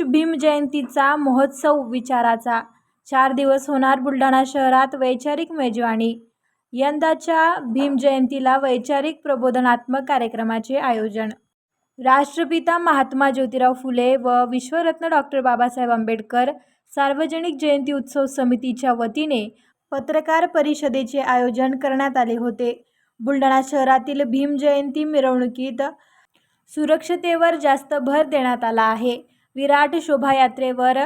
भीम जयंतीचा महोत्सव विचाराचा. चार दिवस होणार बुलढाणा शहरात वैचारिक मेजवानी. यंदाच्या भीमजयंतीला वैचारिक प्रबोधनात्मक कार्यक्रमाचे आयोजन. राष्ट्रपिता महात्मा ज्योतिराव फुले व विश्वरत्न डॉक्टर बाबासाहेब आंबेडकर सार्वजनिक जयंती उत्सव समितीच्या वतीने पत्रकार परिषदेचे आयोजन करण्यात आले होते. बुलढाणा शहरातील भीम जयंती मिरवणुकीत सुरक्षतेवर जास्त भर देण्यात आला आहे. विराट शोभायात्रेवर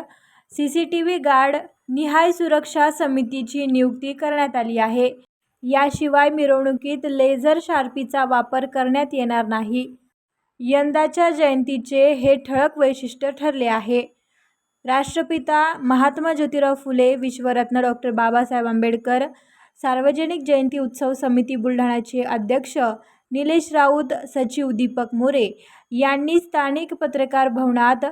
C C T V guard निहाय सुरक्षा समितीची नियुक्ती करण्यात आली आहे. याशिवाय मिरवणुकीत लेझर शार्पीचा वापर करण्यात येणार नाही. यंदाच्या जयंतीचे हे ठळक वैशिष्ट्य ठरले आहे. राष्ट्रपिता महात्मा ज्योतिराव फुले विश्वरत्न डॉक्टर बाबासाहेब आंबेडकर सार्वजनिक जयंती उत्सव समिती बुलढाण्याचे अध्यक्ष निलेश राऊत सचिव दीपक मोरे यांनी स्थानिक पत्रकार भवनात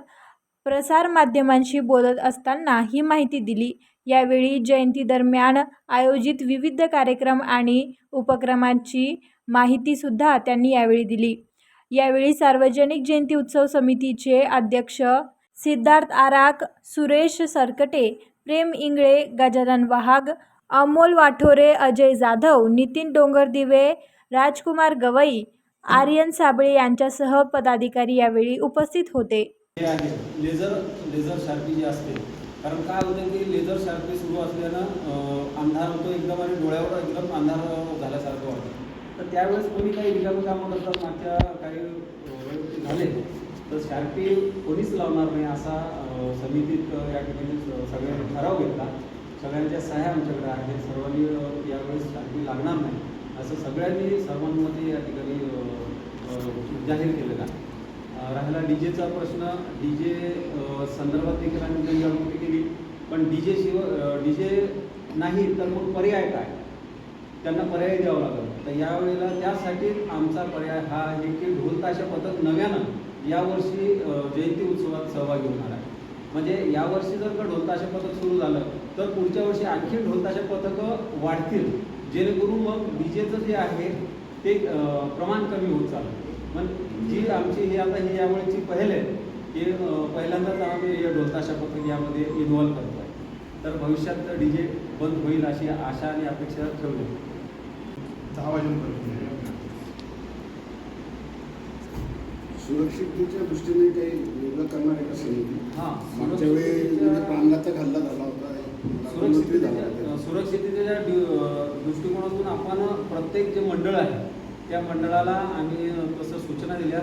प्रसारमाध्यमांशी बोलत असताना ही माहिती दिली. यावेळी जयंतीदरम्यान आयोजित विविध कार्यक्रम आणि उपक्रमांची माहितीसुद्धा त्यांनी यावेळी दिली. यावेळी सार्वजनिक जयंती उत्सव समितीचे अध्यक्ष सिद्धार्थ आराक सुरेश सरकटे प्रेम इंगळे गजानन वाहाग अमोल वाठोरे अजय जाधव नितीन डोंगरदिवे राजकुमार गवई आर्यन साबळे यांच्यासह पदाधिकारी यावेळी उपस्थित होते. हे आहे लेझर लेझर शार्पी जी असते. कारण काय होतं की लेझर शार्पी सुरू असल्यानं अंधार होतो एकदम आणि डोळ्यावर एकदम अंधार झाल्यासारखं वाटतं. तर त्यावेळेस कोणी काही रिकामी कामं करतात मागच्या काही अं, झाले. तर शार्पी कोणीच लावणार नाही असा समितीत या ठिकाणी सगळ्यांनी ठराव घेतला. सगळ्यांच्या सह्या आमच्याकडे आहेत. सर्वांनी यावेळेस शार्पी लागणार नाही. असं सगळ्यांनी सर्वांमध्ये या ठिकाणी जाहीर केलेलं आहे. राहिला डी जेचा प्रश्न. डी जे संदर्भात देखील आम्ही जनजागृती केली. पण D J Shiv D J नाही तर मग पर्याय काय? त्यांना पर्याय द्यावा लागेल. तर यावेळेला त्यासाठी आमचा पर्याय हा आहे की ढोल ताशा पथक नव्यानं यावर्षी जयंती उत्सवात सहभागी होणार आहे. म्हणजे यावर्षी जर का ढोलताशा पथक सुरू झालं तर पुढच्या वर्षी आणखी ढोलताशा पथकं वाढतील. जेणेकरून मग डी जेचं जे आहे ते प्रमाण कमी होत चाललं. पण जी आमची ही आता ही यावेळीची पहल आहे की पहिल्यांदाच आम्ही या ढोलताशा पथक यामध्ये इन्व्हॉल्व करतो आहे तर भविष्यात डी जे बंद होईल अशी आशा आणि अपेक्षा ठेवली. दहा वाजेपर्यंत. सुरक्षिततेच्या दृष्टीने काही वेगळं करणार आहे का समिती? हां मागच्या वेळी म्हणजे प्रांगाचा हल्ला झाला होता सुरक्षिततेच्या दृष्टिकोनातून आपण प्रत्येक जे मंडळ आहे त्या मंडळाला आम्ही तसं सूचना दिल्या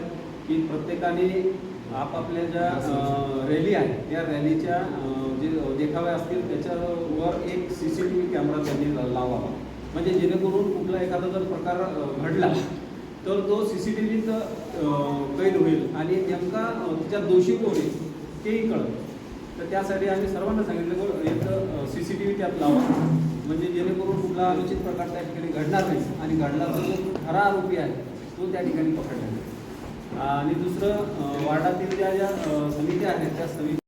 की प्रत्येकाने आपापल्या ज्या रॅली आहे त्या रॅलीच्या जे देखावे असतील त्याच्यावर एक C C T V camera त्यांनी ला- लावावा. म्हणजे जेणेकरून कुठला एखादा जर प्रकार घडला तर तो सी सी टी व्हीत कैद होईल आणि नेमका त्याच्यात दोषी कोण आहे तेही कळत तर त्यासाठी आम्ही सर्वांना सांगितलं की एक सी सी टी व्ही त्यात लावा. म्हणजे जेणेकरून कुठला अनुचित प्रकार त्या ठिकाणी घडणार नाही आणि घडला तर जो खरा आरोपी आहे तो त्या ठिकाणी पकडला आणि दुसरं वार्डातील ज्या ज्या समित्या आहेत त्या समिती